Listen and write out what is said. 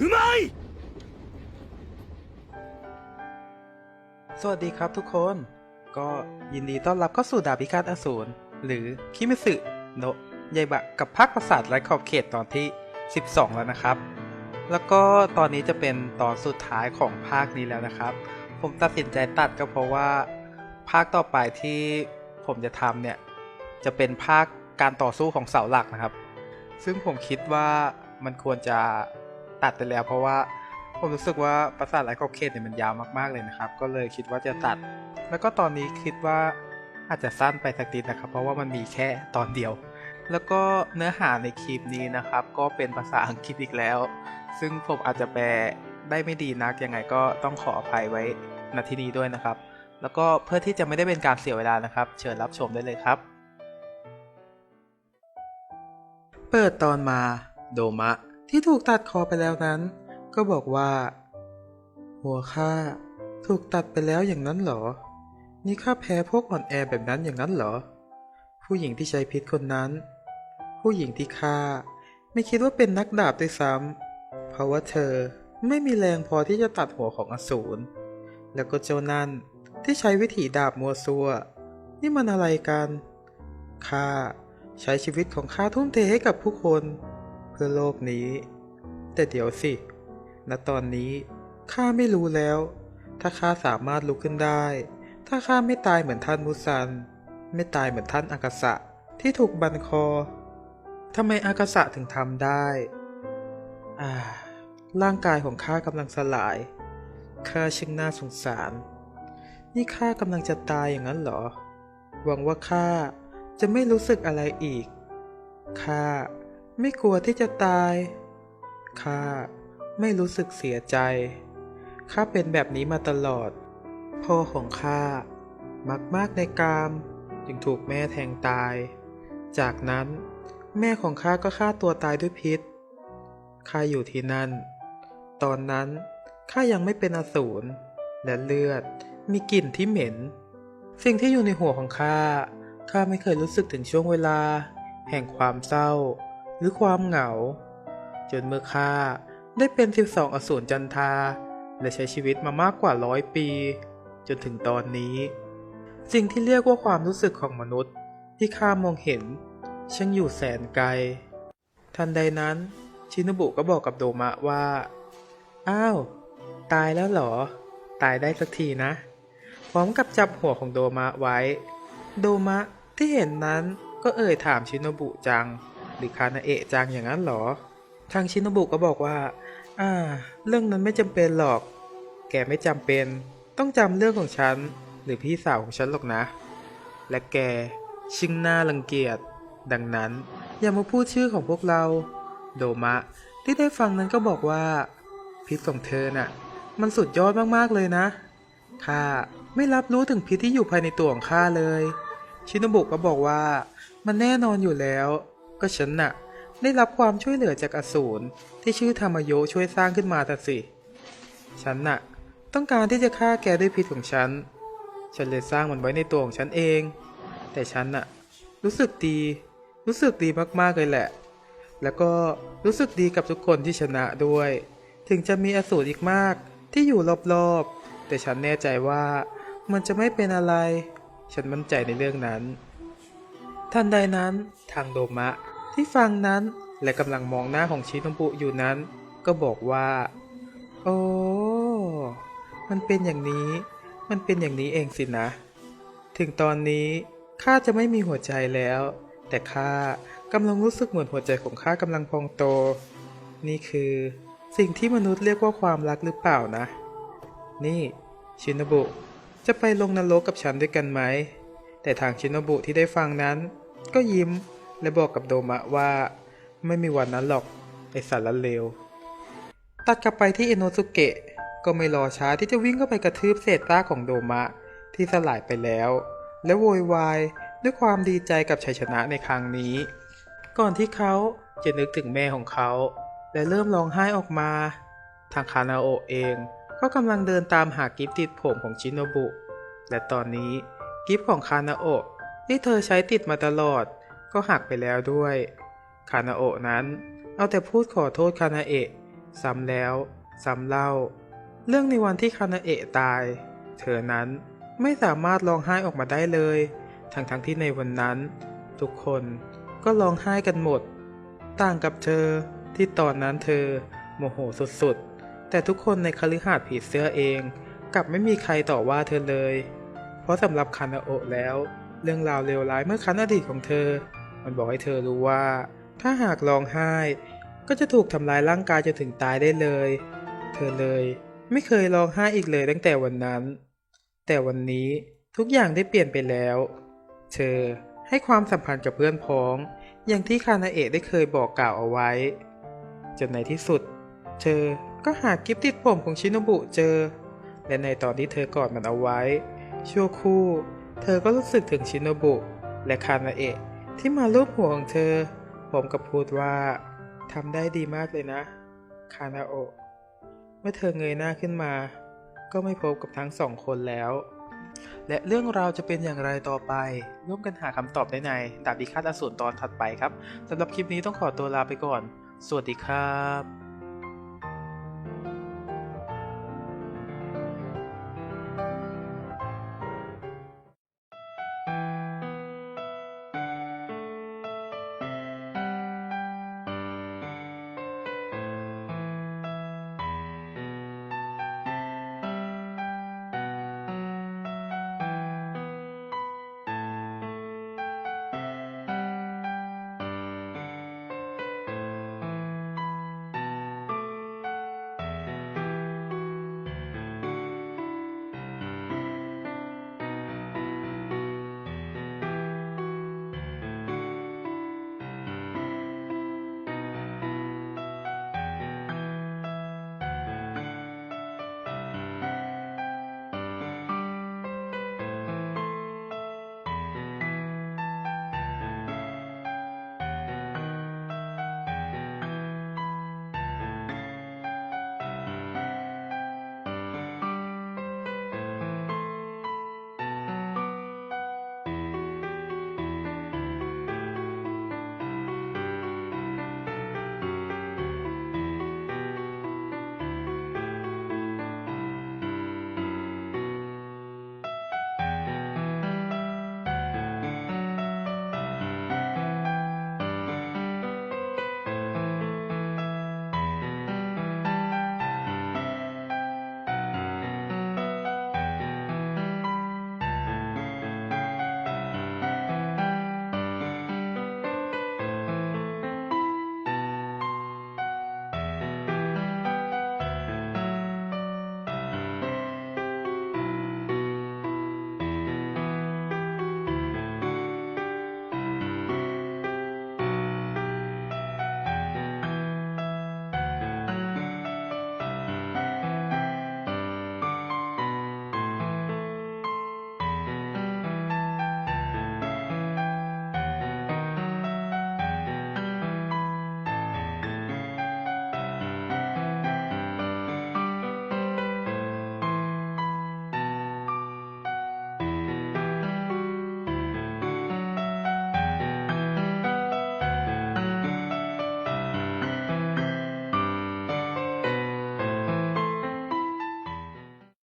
うまい สวัสดีครับทุกคน ก็ยินดีต้อนรับเข้าสู่ดาบพิฆาตอสูรหรือคิมิสึโนะยายบะกับภาคประสาทไร้ขอบเขตตอนที่ 12 แล้วนะครับ แล้วก็ตอนนี้จะเป็นตอนสุดท้ายของภาคนี้แล้วนะครับ ผมตัดสินใจตัดก็เพราะว่าภาคต่อไปที่ผมจะทำเนี่ย จะเป็นภาคการต่อสู้ของเสาหลักนะครับ ซึ่งผมคิดว่ามันควรจะ ตัดไปแล้ว เพราะว่าผมรู้สึกว่าประสาทไร้ขอบเขตเนี่ยมันยาวมากๆเลยนะครับ ก็เลยคิดว่าจะตัด แล้วก็ตอนนี้คิดว่าอาจจะสั้นไปสักนิดนะครับ เพราะว่ามันมีแค่ตอนเดียว แล้วก็เนื้อหาในคลิปนี้นะครับ ก็เป็นภาษาอังกฤษอีกแล้ว ซึ่งผมอาจจะแปลได้ไม่ดีนักยังไงก็ต้องขออภัยไว้ณที่นี้ด้วยนะครับ แล้วก็เพื่อที่จะไม่ได้เป็นการเสียเวลานะครับ เชิญรับชมได้เลยครับ เปิดตอนมาโดมะ ที่ถูกตัดคอไปแล้วนั้น ก็บอกว่า หัวข้าถูกตัดไปแล้วอย่างนั้นเหรอ นี่ข้าแพ้พวกอ่อนแอแบบนั้นอย่างนั้นเหรอ ผู้หญิงที่ใช้พิษคนนั้น ผู้หญิงที่ข้าไม่คิดว่าเป็นนักดาบด้วยซ้ำเพราะว่าเธอไม่มีแรงพอที่จะตัดหัวของอสูร แล้วก็เจ้านั่นที่ใช้วิถีดาบมัวซัว นี่มันอะไรกัน ข้าใช้ชีวิตของข้าทุ่มเทให้กับผู้คน เพื่อโลกนี้ แต่เดี๋ยวสิ ณ ตอนนี้ข้าไม่รู้แล้ว ถ้าข้าสามารถลุกขึ้นได้ ถ้าข้าไม่ตายเหมือนท่านมุซัน ไม่ตายเหมือนท่านอากาสะที่ถูกบันคอทำไมอากาสะถึงทำได้ อ่า ร่างกายของข้ากำลังสลาย ข้าช่างน่าสงสาร นี่ข้ากำลังจะตายอย่างนั้นเหรอ หวังว่าข้าจะไม่รู้สึกอะไรอีก ข้า ไม่กลัวที่จะตาย ข้าไม่รู้สึกเสียใจ ข้าเป็นแบบนี้มาตลอด พ่อของข้ามักมากในกาม จึงถูกแม่แทงตาย จากนั้นแม่ของข้าก็ฆ่าตัวตายด้วยพิษ ข้าอยู่ที่นั่น ตอนนั้นข้ายังไม่เป็นอสูร และเลือดมีกลิ่นที่เหม็น สิ่งที่อยู่ในหัวของข้า ข้าไม่เคยรู้สึกถึงช่วงเวลา แห่งความเศร้า หรือความเหงา จนเมื่อข้าได้เป็น 12 อสูรจันทา และใช้ชีวิตมามากกว่าร้อยปี จนถึงตอนนี้สิ่งที่เรียกว่าความรู้สึกของมนุษย์ที่ข้ามองเห็นช่างอยู่แสนไกล ทันใดนั้น ชินบุก็บอกกับโดมะว่า อ้าว ตายแล้วเหรอ ตายได้สักทีนะ พร้อมกับจับหัวของโดมะไว้ โดมะที่เห็นนั้นก็เอ่ยถามชินบุจัง หรือคานาเอะจังอย่างนั้นหรอ ทางชินบุก็บอกว่า อ่า เรื่องนั้นไม่จำเป็นหรอก แกไม่จำเป็น ต้องจำเรื่องของฉัน หรือพี่สาวของฉันหรอกนะ และแกชิงหน้ารังเกียจ ดังนั้น อย่ามาพูดชื่อของพวกเรา โดมะที่ได้ฟังนั้นก็บอกว่า พิษของเธอน่ะ มันสุดยอดมากๆเลยนะข้าไม่รับรู้ถึงพิษที่อยู่ภายในตัวของข้าเลย ชินบุก็บอกว่า มันแน่นอนอยู่แล้ว ก็ฉันน่ะ ได้รับความช่วยเหลือจากอสูรที่ชื่อธรรมโยช่วยสร้างขึ้นมาแต่สิ ฉันน่ะ ต้องการที่จะฆ่าแกด้วยพิษของฉัน ฉันเลยสร้างมันไว้ในตัวของฉันเอง แต่ฉันน่ะ รู้สึกดี รู้สึกดีมากๆเลยแหละ แล้วก็รู้สึกดีกับทุกคนที่ชนะด้วย ถึงจะมีอสูรอีกมากที่อยู่รอบๆ แต่ฉันแน่ใจว่ามันจะไม่เป็นอะไร ฉันมั่นใจในเรื่องนั้น ทันใดนั้นทางโดมะ ที่ฟังนั้นและกำลังมองหน้าของชิโนบุอยู่นั้น ก็บอกว่า โอ้ มันเป็นอย่างนี้ มันเป็นอย่างนี้เองสินะ ถึงตอนนี้ข้าจะไม่มีหัวใจแล้ว แต่ข้ากำลังรู้สึกเหมือนหัวใจของข้ากำลังพองโต นี่คือ สิ่งที่มนุษย์เรียกว่าความรักหรือเปล่านะ นี่ ชินบุ จะไปลงนรกกับฉันด้วยกันไหม แต่ทางชินบุที่ได้ฟังนั้น ก็ยิ้ม และบอกกับโดมะว่า ไม่มีวันนั้นหรอก ไอสารเลว ตัดกลับไปที่เอโนสุเกะ ก็ไม่รอช้าที่จะวิ่งเข้าไปกระทืบเศษซากของโดมะที่สลายไปแล้ว และโวยวายด้วยความดีใจกับชัยชนะในครั้งนี้ ก่อนที่เขาจะนึกถึงแม่ของเขา และเริ่มร้องไห้ออกมา ทางคานาโอเองก็กำลังเดินตามหากิฟติดผมของชินโนบุ และตอนนี้กิฟของคานาโอที่เธอใช้ติดมาตลอด ก็หักไปแล้วด้วย คานาโอะนั้นเอาแต่พูดขอโทษคานาเอะซ้ำแล้วซ้ำเล่า เรื่องในวันที่คานาเอะตาย เธอนั้นไม่สามารถร้องไห้ออกมาได้เลย ทั้งๆทที่ในวันนั้น ทุกคนก็ร้องไห้กันหมด ต่างกับเธอที่ตอนนั้นเธอโมโหสุดๆ แต่ทุกคนในคฤหาสน์ผีเสื้อเองกลับไม่มีใครต่อว่าเธอเลย เพราะสำหรับคานาโอะแล้ว เรื่องราวเลวร้ายเมื่อครั้งอดีตของเธอ มันบอกให้เธอรู้ว่า ถ้าหากร้องไห้ ก็จะถูกทำร้ายร่างกายจนถึงตายได้เลย เธอเลยไม่เคยร้องไห้อีกเลยตั้งแต่วันนั้น แต่วันนี้ทุกอย่างได้เปลี่ยนไปแล้ว เธอให้ความสัมพันธ์กับเพื่อนพ้อง อย่างที่คานาเอะได้เคยบอกกล่าวเอาไว้ จนในที่สุด เธอก็หากิฟติดผมของชินบุเจอ และในตอนที่เธอกอดมันเอาไว้ชั่วครู่ เธอก็รู้สึกถึงชินบุและคานาเอะ ที่มาลูบหัวของเธอ ผมกับพูดว่าทำได้ดีมากเลยนะ คานาโอะเมื่อเธอเงยหน้าขึ้นมา ก็ไม่พบกับทั้งสองคนแล้ว และเรื่องราวจะเป็นอย่างไรต่อไป ร่วมกันหาคำตอบได้ในดาบพิฆาตอสูรตอนถัดไปครับสำหรับคลิปนี้ต้องขอตัวลาไปก่อน สวัสดีครับ